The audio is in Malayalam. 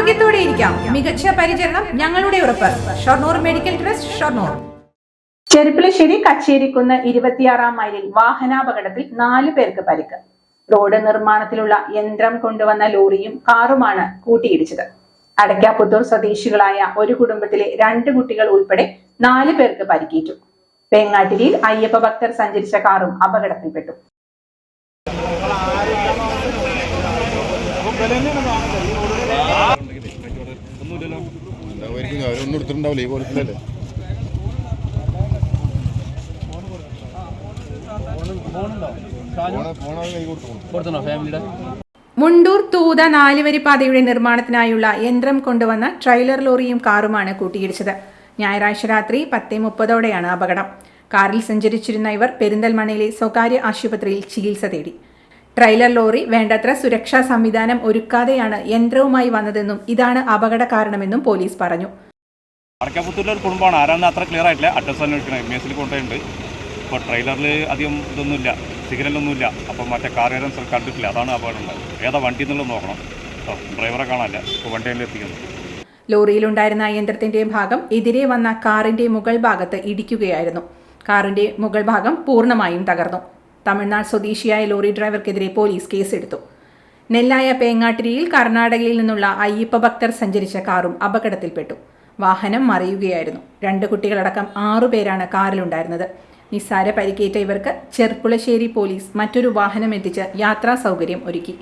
ആരോഗ്യത്തോടെ ഇരിക്കാം. മികച്ച പരിചരണം ഞങ്ങളുടെ ഉറപ്പ്. Shoranur medical trust Shoranur. ചെരുപ്പുളശ്ശേരി Kacherikkunnu ഇരുപത്തിയാറാം മൈലിൽ വാഹനാപകടത്തിൽ നാല് പേർക്ക് പരിക്ക്. റോഡ് നിർമ്മാണത്തിലുള്ള യന്ത്രം കൊണ്ടുവന്ന ലോറിയും കാറുമാണ് കൂട്ടിയിടിച്ചത്. അടയ്ക്കാപുത്തൂർ സ്വദേശികളായ ഒരു കുടുംബത്തിലെ രണ്ട് കുട്ടികൾ ഉൾപ്പെടെ നാല് പേർക്ക് പരിക്കേറ്റു. പേങ്ങാട്ടിരിയിൽ അയ്യപ്പ ഭക്തർ സഞ്ചരിച്ച കാറും അപകടത്തിൽപ്പെട്ടു. അവരൊന്നും എടുത്തിട്ടുണ്ടാവില്ല ഈ പോലത്തിലല്ലേ മുണ്ടൂർ തൂത നാലുവരി പാതയുടെ നിർമ്മാണത്തിനായുള്ള യന്ത്രം കൊണ്ടുവന്ന ട്രെയിലർ ലോറിയും കാറുമാണ് കൂട്ടിയിടിച്ചത്. ഞായറാഴ്ച രാത്രി പത്തേ മുപ്പതോടെയാണ് അപകടം. കാറിൽ സഞ്ചരിച്ചിരുന്ന ഇവർ പെരിന്തൽമണ്ണയിലെ സ്വകാര്യ ആശുപത്രിയിൽ ചികിത്സ തേടി. ട്രെയിലർ ലോറി വേണ്ടത്ര സുരക്ഷാ സംവിധാനം ഒരുക്കാതെയാണ് യന്ത്രവുമായി വന്നതെന്നും ഇതാണ് അപകട കാരണമെന്നും പോലീസ് പറഞ്ഞു. അടക്കപ്പുത്തൂരിലെ ഒരു കുടുംബമാണ്. ആരാന്ന് അത്ര ക്ലിയർ ആയിട്ടില്ല. അഡ്രസ് അന്വേഷിക്കണം എം എസിൽ കൊണ്ടുപോയിട്ടുണ്ട്. ഇപ്പോൾ ട്രെയിലറിൽ അധികം ഇതൊന്നുമില്ല. സിഗ്നലൊന്നുമില്ല അപ്പം മറ്റേ കാർ ഏതാ കണ്ടിട്ടില്ല. അതാണ് അപകടം ഉണ്ടായത്. ഏതാ വണ്ടി എന്നുള്ളത് നോക്കണം. ഡ്രൈവറെ കാണാനില്ല. ഇപ്പോൾ വണ്ടിയിൽ എത്തിക്കുന്നു. ലോറിയിലുണ്ടായിരുന്ന യന്ത്രത്തിന്റെ ഭാഗം എതിരെ വന്ന കാറിന്റെ മുകൾ ഭാഗത്ത് ഇടിക്കുകയായിരുന്നു. കാറിന്റെ മുകൾ ഭാഗം പൂർണമായും തകർന്നു. തമിഴ്നാട് സ്വദേശിയായ ലോറി ഡ്രൈവർക്കെതിരെ പോലീസ് കേസെടുത്തു. നെല്ലായ പേങ്ങാട്ടിരിയിൽ കർണാടകയിൽ നിന്നുള്ള അയ്യപ്പ ഭക്തർ സഞ്ചരിച്ച കാറും അപകടത്തിൽപ്പെട്ടു. വാഹനം മറിയുകയായിരുന്നു. രണ്ട് കുട്ടികളടക്കം ആറുപേരാണ് കാറിലുണ്ടായിരുന്നത്. നിസ്സാര പരിക്കേറ്റ ഇവർക്ക് ചെർപ്പുളശ്ശേരി പോലീസ് മറ്റൊരു വാഹനം എത്തിച്ച് യാത്രാ സൗകര്യം ഒരുക്കി.